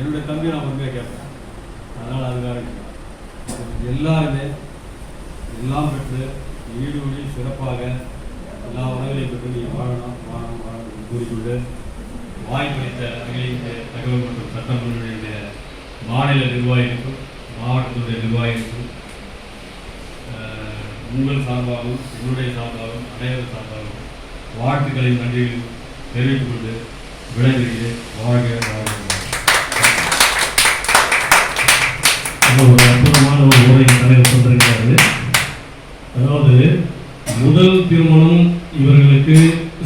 என்னுடைய தம்பி நான் உண்மையாக கேட்பேன். அதனால் அதுக்காக எல்லாருமே எல்லாம் பெற்று ஈடுபடி சிறப்பாக எல்லா உணவுகளையும் பெற்று நீங்கள் வாழணும் வாழணும் வாழணும் கூறிக்கொண்டு வாய்ப்பளித்த அகில இந்திய தகவல் மற்றும் சட்டமன்றங்களுடைய மாநில நிர்வாகிக்கும் மாவட்டத்துடைய நிர்வாகிக்கும் உங்கள் சார்பாகவும் என்னுடைய சார்பாகவும் அனைவரும் சார்பாகவும் வாழ்த்துக்களை நன்றியில் தெரிவித்துக் கொண்டு விடைபெறுகிறேன். வாழ்க வாழ்க ஒரு அற்புதமான ஒரு உரை தலைவர் சொல்லியிருக்காரு அதாவது முதல் திருமணம் இவர்களுக்கு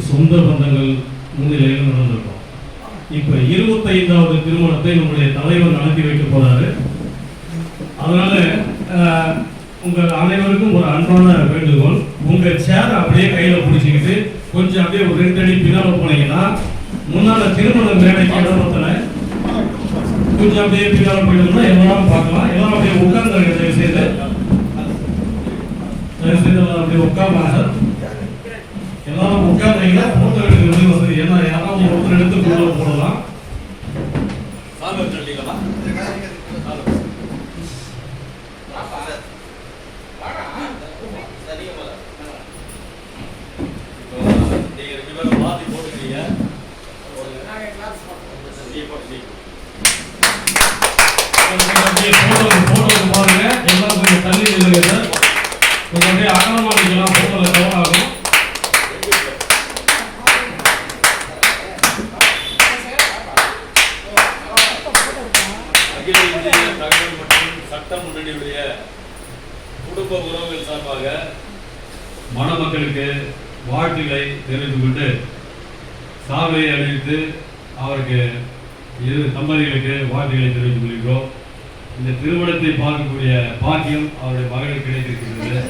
சொந்த பந்தங்கள் முன்னிலையில் நடந்திருக்கும். இப்போ இருபத்தைந்தாவது திருமணத்தை நம்முடைய தலைவர் நடத்தி வைக்க போறாரு. அதனால உங்கள் அனைவருக்கும் ஒரு அன்பான வேண்டுகோள். உங்க சேர் அப்படியே கையில பிடிச்சிக்கிட்டு கொஞ்சம் அப்படியே ஒரு ரெண்டு அடி பின்னால போனீங்கன்னா முன்னால திருமணம் மேடைக்கு இடத்துல கொஞ்சம் அப்படியே பின்னால போயிட்டோம்னா எல்லாரும் பார்க்கலாம். எல்லாரும் அப்படியே உட்கார்ந்து தயவு செய்து. தயவு செய்து எல்லாரும் அப்படியே உட்காருங்க. சார் எல்லாரும் உட்கார்ந்தீங்கன்னா போட்டோ எடுக்கிறது வசதி. ஏன்னா யாராவது ஒருத்தர் எடுத்து உள்ள போடலாம். நீங்க ரெண்டு பேரும் மாத்தி போட்டுக்கிறீங்க. குடும்ப உறவுகள் சார்பாக மணமக்களுக்கு வாழ்த்துக்களை தெரிவித்துக் கொண்டு சால்வையை அணிவித்து அவருக்கு இரு தம்பதிகளுக்கு வாழ்த்துக்களை தெரிவித்துக் கொள்கிறோம். இந்த திருமணத்தை பார்க்கக்கூடிய பாக்கியம் அவருடைய மகளுக்கு கிடைத்திருக்கிறது.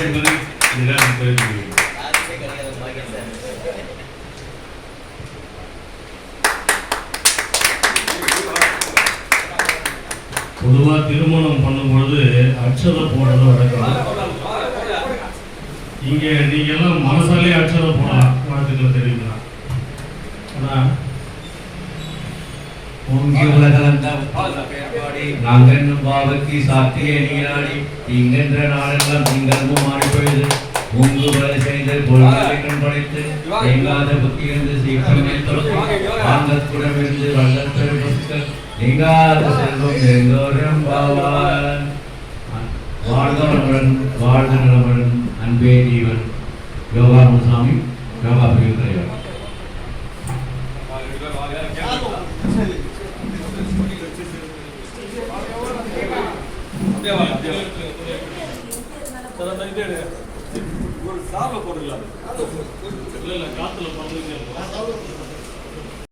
என்பதை இந்த நேரத்தில் தெரிவித்துக் கொள்கிறோம் பொதுவா திருமணம் பண்ணும் பொழுது அச்சதை போடுறது வழக்கம். இங்க நீங்க எல்லாம் மனசாலே அச்சதை போடலாம் வாழ்த்துக்களை தெரிவிக்கலாம் ஆனா ஓங்கி உலகளந்த நாங்கென்ன பாவத்தி சாத்திய நீராடி இங்கென்ற நாளெல்லாம் திங்கள்மும் மாறி உங்கு வர செய்த படைத்து எங்காத புத்தியிருந்து சீக்கிரமே ஆங்கத்துடமிருந்து புத்தர் எங்காத செல்வம் எங்கோரம் பாவான் வாழ்க வாழ்க நலமுடன் அன்பே ஜீவன். யோகா ஒரு சாப்பை போட்டுக்கலாம் இல்ல இல்ல காத்துல பறந்துங்க